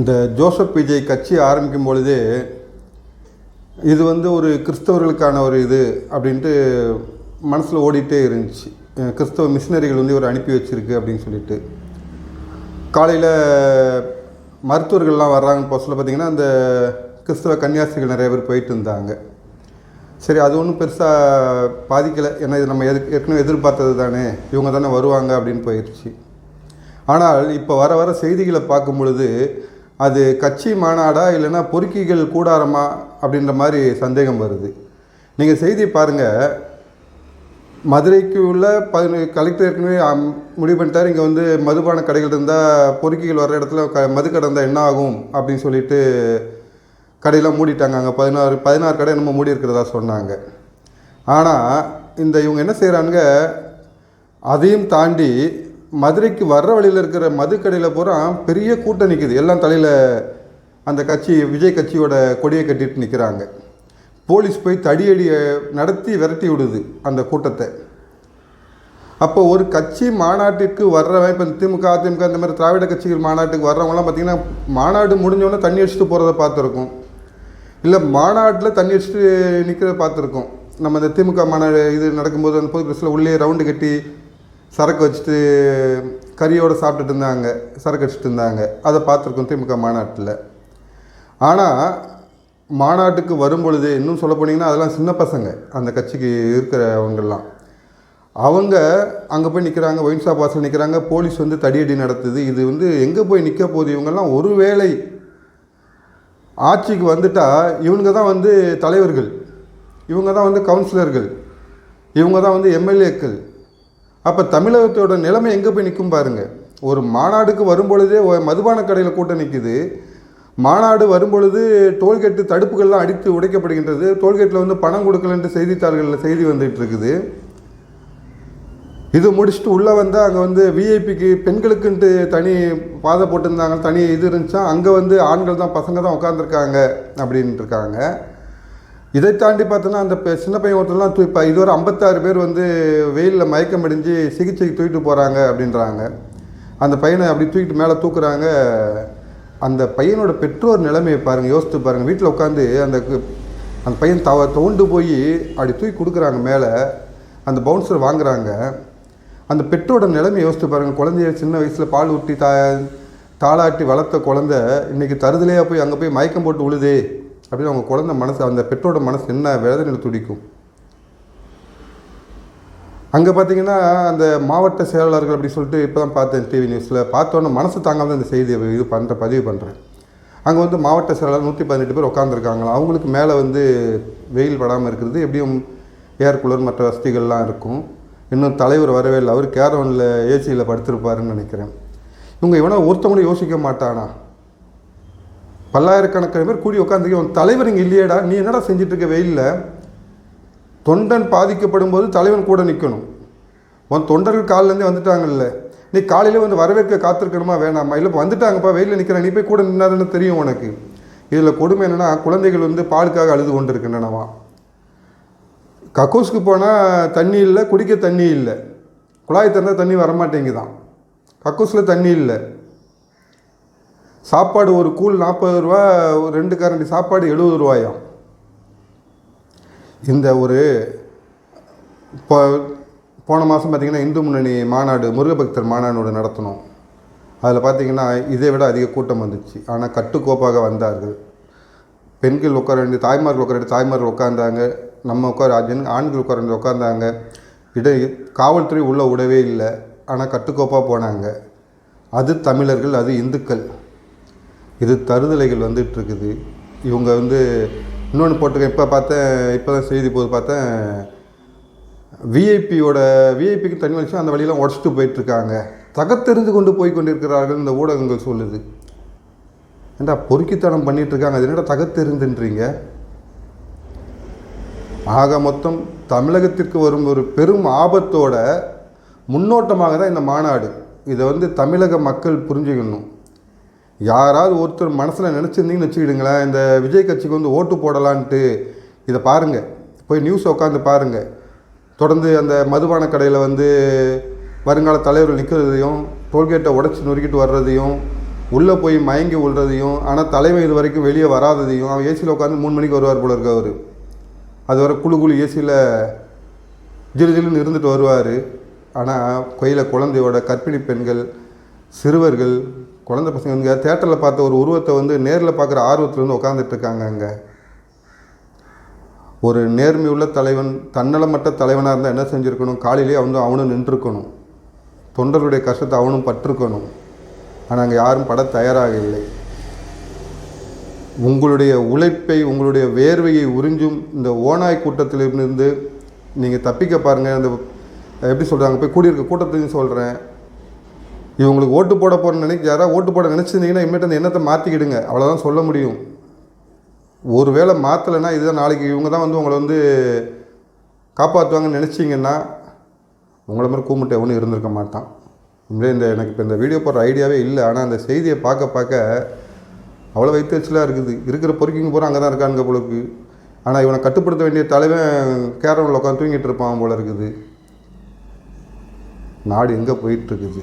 இந்த ஜோசப் விஜய் கட்சி ஆரம்பிக்கும் பொழுதே இது வந்து ஒரு கிறிஸ்தவர்களுக்கான ஒரு இது அப்படின்ட்டு மனசில் ஓடிட்டே இருந்துச்சு. கிறிஸ்தவ மிஷினரிகள் வந்து இவர் அனுப்பி வச்சுருக்கு அப்படின்னு சொல்லிட்டு. காலையில் மருத்துவர்கள்லாம் வர்றாங்கன்னு போஸ்டில் பார்த்தீங்கன்னா அந்த கிறிஸ்தவ கன்னியாசிரிகள் நிறைய பேர் போயிட்டு இருந்தாங்க. சரி அது ஒன்றும் பெருசாக பாதிக்கலை. ஏன்னா இது நம்ம எதுக்கு ஏற்கனவே எதிர்பார்த்தது தானே. இவங்க தானே வருவாங்க அப்படின்னு போயிடுச்சு ஆனால் இப்போ வர வர செய்திகளை பார்க்கும் பொழுது அது கட்சி மாநாடா இல்லைன்னா பொறுக்கிகள் கூடாரமா அப்படின்ற மாதிரி சந்தேகம் வருது. நீங்கள் செய்தி பாருங்கள் மதுரைக்கு உள்ள பதினு கலெக்டர் ஏற்கனவே அம், முடிவு பண்ணிட்டார். இங்கே வந்து மதுபான கடைகள் இருந்தால் பொறுக்கிகள் வர்ற இடத்துல க மது கடை இருந்தால் என்ன ஆகும் அப்படின்னு சொல்லிட்டு கடையெல்லாம் மூடிட்டாங்க. அங்கே பதினாறு பதினாறு கடை நம்ம மூடி இருக்கிறதா சொன்னாங்க. ஆனால் இந்த இவங்க என்ன செய்கிறாங்க அதையும் தாண்டி மதுரைக்கு வர்ற வழியில் இருக்கிற மது கடையில் பூரா பெரிய கூட்டம் நிற்குது எல்லாம் தலையில் அந்த கட்சி விஜய் கட்சியோட கொடியை கட்டிட்டு நிற்கிறாங்க போலீஸ் போய் தடியடியை நடத்தி விரட்டி விடுது அந்த கூட்டத்தை. அப்போ ஒரு கட்சி மாநாட்டிற்கு வர்றவன் இப்போ திமுக அதிமுக இந்த மாதிரி திராவிட கட்சிகள் மாநாட்டுக்கு வர்றவங்களாம் பார்த்திங்கன்னா மாநாடு முடிஞ்சோடனே தண்ணி அடிச்சுட்டு போகிறத பார்த்துருக்கோம். இல்லை மாநாட்டில் தண்ணி அடிச்சுட்டு நிற்கிறத பார்த்துருக்கோம். நம்ம இந்த திமுக மாநாடு இது நடக்கும்போது அந்த பொது பிரஸில் உள்ளே ரவுண்டு கட்டி சரக்கு வச்சுட்டு கறியோடு சாப்பிட்டுட்டு இருந்தாங்க சரக்கு வச்சுட்டு இருந்தாங்க. அதை பார்த்துருக்கோம் திமுக மாநாட்டில். ஆனால் மாநாட்டுக்கு வரும்பொழுது இன்னும் சொல்ல போனீங்கன்னா அதெல்லாம் சின்ன பசங்க அந்த கட்சிக்கு இருக்கிறவங்கெல்லாம். அவங்க அங்கே போய் நிற்கிறாங்க ஒயின் ஷாப் வாசல் நிற்கிறாங்க போலீஸ் வந்து தடியடி நடத்துது. இது வந்து எங்கே போய் நிற்க போகுது? இவங்கெல்லாம் ஒருவேளை ஆட்சிக்கு வந்துட்டால் இவங்க தான் வந்து தலைவர்கள். இவங்க தான் வந்து கவுன்சிலர்கள். இவங்க தான் வந்து எம்எல்ஏக்கள். அப்போ தமிழகத்தோட நிலைமை எங்கே போய் நிற்கும் பாருங்கள் ஒரு மாநாடுக்கு வரும்பொழுதே மதுபான கடையில் கூட்டம் நிற்குது மாநாடு வரும்பொழுது டோல்கேட்டு தடுப்புகள்லாம் அடித்து உடைக்கப்படுகின்றது. டோல்கேட்டில் வந்து பணம் கொடுக்கலன்ட்டு செய்தித்தாள்களில் செய்தி வந்துட்டு இருக்குது. இது முடிச்சுட்டு உள்ளே வந்தால் அங்கே வந்து விஐபிக்கு பெண்களுக்குன்ட்டு தனி பாதை போட்டிருந்தாங்க தனி இது இருந்துச்சா அங்கே வந்து ஆண்கள் தான் பசங்க தான் உட்காந்துருக்காங்க அப்படின்ட்டு இருக்காங்க. இதை தாண்டி பார்த்தோன்னா அந்த சின்ன பையன் ஒருத்தர்லாம் தூ இப்போ இதுவரை ஐம்பத்தாறு பேர் வந்து வெயிலில் மயக்கம் அடைஞ்சு சிகிச்சைக்கு தூக்கிட்டு போகிறாங்க அப்படின்றாங்க. அந்த பையனை அப்படி தூக்கிட்டு மேலே தூக்குறாங்க. அந்த பையனோட பெற்றோர் நிலைமையை பாருங்கள் யோசித்து பாருங்கள் வீட்டில் உட்காந்து அந்த அந்த பையன் தவ தோண்டு போய் அப்படி தூக்கி கொடுக்குறாங்க மேலே. அந்த பவுன்சர் வாங்குறாங்க. அந்த பெற்றோட நிலைமை யோசித்து பாருங்கள் குழந்தைய சின்ன வயசில் பால் ஊட்டி தா தாளாட்டி வளர்த்த குழந்த இன்றைக்கி தருதலையாக போய் அங்கே போய் மயக்கம் போட்டு உழுதே. அப்படின்னு அவங்க குழந்தை மனசு அந்த பெற்றோட மனசு என்ன வேதனையில் துடிக்கும். அங்கே பார்த்தீங்கன்னா அந்த மாவட்ட செயலாளர்கள் அப்படின்னு சொல்லிட்டு இப்போ தான் பார்த்தேன் டிவி நியூஸில் பார்த்தோன்னே மனசு தாங்காம இந்த செய்தியை இது பண்ணுற பதிவு பண்ணுறேன் அங்கே வந்து மாவட்ட செயலாளர் நூற்றி பதினெட்டு பேர் உட்காந்துருக்காங்களா அவங்களுக்கு மேலே வந்து வெயில் படாமல் இருக்கிறது எப்படியும் ஏர் கூலர் மற்ற வசதிகள்லாம் இருக்கும். இன்னும் தலைவர் வரவே இல்லை. அவர் கேரவனில் ஏசியில் படுத்திருப்பாருன்னு நினைக்கிறேன். இவங்க இவனை ஒருத்தவங்களும் யோசிக்க மாட்டானா? பல்லாயிரக்கணக்கான பேர் கூடி உட்காந்து உன் தலைவர் இங்கே இல்லையேடா நீ என்னடா செஞ்சுட்டு இருக்க வெயிலில் தொண்டன் பாதிக்கப்படும் போது தலைவன் கூட நிற்கணும் உன் தொண்டர்கள் காலிலேருந்தே வந்துட்டாங்கல்ல நீ காலையில் வந்து வரவேற்க காத்திருக்கணுமா வேணாமா? இல்லை இப்போ வந்துட்டாங்கப்பா வெயிலில் நிற்கிறேன் நீ போய் கூட நின்னாதுன்னு தெரியும் உனக்கு? இதில் கொடுமை என்னென்னா குழந்தைகள் வந்து பாலுக்காக அழுது கொண்டு இருக்கின்றனவா கக்கூஸ்க்கு போனால் தண்ணி இல்லை குடிக்க தண்ணி இல்லை. குழாய் திறந்தால் தண்ணி வரமாட்டேங்குதான். கக்கூஸில் தண்ணி இல்லை. சாப்பாடு ஒரு கூழ் நாற்பது ரூபா ஒரு ரெண்டு கரண்டி சாப்பாடு எழுபது ரூபாயாம். இந்த ஒரு இப்போ போன மாதம் பார்த்திங்கன்னா இந்து முன்னணி மாநாடு முருகபக்தர் மாநாடு நடத்தினோம். அதில் பார்த்திங்கன்னா இதை விட அதிக கூட்டம் வந்துச்சு. ஆனால் கட்டுக்கோப்பாக வந்தார்கள். பெண்கள் உட்கார வேண்டிய தாய்மார்கள் உட்கார வேண்டிய தாய்மார்கள் உட்கார்ந்தாங்க. நம்ம உட்கார ஆண்கள் உட்கார வேண்டிய உட்கார்ந்தாங்க. இடை காவல்துறை உள்ளே விடவே இல்லை. ஆனால் கட்டுக்கோப்பாக போனாங்க. அது தமிழர்கள் அது இந்துக்கள். இது தருதலைகள் வந்துட்டு இருக்குது இவங்க வந்து இன்னொன்று போட்டிருக்கேன். இப்போ பார்த்தேன் இப்போ தான் செய்தி போது பார்த்தேன். விஐபியோட விஐபிக்கு தனி வச்சு அந்த வழியெல்லாம் உடச்சிட்டு போயிட்டுருக்காங்க. தகத்தெறிந்து கொண்டு போய் கொண்டிருக்கிறார்கள் இந்த ஊடகங்கள் சொல்லுது. ஏண்டா பொறுக்கித்தனம் பண்ணிகிட்ருக்காங்க அது என்னடா தகத்தெறிந்துன்றீங்க? ஆக மொத்தம் தமிழகத்திற்கு வரும் ஒரு பெரும் ஆபத்தோட முன்னோட்டமாக தான் இந்த மாநாடு. இதை வந்து தமிழக மக்கள் புரிஞ்சுக்கணும். யாராவது ஒருத்தர் மனசில் நினச்சிருந்தீங்கன்னு வச்சுக்கிடுங்களேன் இந்த விஜய் கட்சிக்கு வந்து ஓட்டு போடலான்ட்டு இதை பாருங்கள் போய் நியூஸ் உட்காந்து பாருங்கள் தொடர்ந்து அந்த மதுபான கடையில் வந்து வருங்கால தலைவர்கள் நிற்கிறதையும் டோல்கேட்டை உடச்சி நொறுக்கிட்டு வர்றதையும் உள்ளே போய் மயங்கி விழுறதையும் ஆனால் தலைமை இது வரைக்கும் வெளியே வராததையும் அவன் ஏசியில் உட்காந்து மூணு மணிக்கு வருவார் போல இருக்க அவர். அது வரை குழு குழு ஏசியில் ஜிலு ஜிலுன்னு இருந்துட்டு வருவார். ஆனால் கையில் குழந்தையோட கர்ப்பிணி பெண்கள் சிறுவர்கள் குழந்தை பசங்க இங்கே தேட்டரில் பார்த்த ஒரு உருவத்தை வந்து நேரில் பார்க்குற ஆர்வத்தில் வந்து உட்காந்துட்ருக்காங்க அங்கே. ஒரு நேர்மையுள்ள தலைவன் தன்னலமற்ற தலைவனாக இருந்தால் என்ன செஞ்சுருக்கணும்? காலையிலேயே வந்து அவனும் நின்றுருக்கணும். தொண்டர்களுடைய கஷ்டத்தை அவனும் பட்டிருக்கணும். ஆனால் அங்கே யாரும் பட தயாராக இல்லை. உங்களுடைய உழைப்பை உங்களுடைய வேர்வையை உறிஞ்சும் இந்த ஓநாய் கூட்டத்திலிருந்து நீங்கள் தப்பிக்க பாருங்கள் அந்த எப்படி சொல்கிறாங்க போய் கூடியிருக்க கூட்டத்தையும் சொல்கிறேன் இவங்களுக்கு ஓட்டு போட போகிறேன்னு நினைக்க யாராவது ஓட்டு போட நினச்சிருந்தீங்கன்னா இனிமேட்டு அந்த எண்ணத்தை மாற்றிக்கிடுங்க அவ்வளோதான் சொல்ல முடியும். ஒரு வேளை மாற்றலைன்னா இதுதான் நாளைக்கு இவங்க தான் வந்து உங்களை வந்து காப்பாற்றுவாங்கன்னு நினச்சிங்கன்னா உங்களை மாதிரி கூமுட்டை ஒன்றும் இருந்திருக்க மாட்டான். உண்மையிலே இந்த எனக்கு இப்போ இந்த வீடியோ போடுற ஐடியாவே இல்லை. ஆனால் அந்த செய்தியை பார்க்க பார்க்க அவ்வளோ வைத்தறிச்சலாக இருக்குது. இருக்கிற பொறுக்கிங்க பூரா அங்கே தான் இருக்கானுங்க போலருக்கு ஆனால் இவனை கட்டுப்படுத்த வேண்டிய தலைவன் கேரவனில் உட்காந்து தூங்கிட்டு இருப்பான் போல இருக்குது. நாடு எங்கே போயிட்டுருக்குது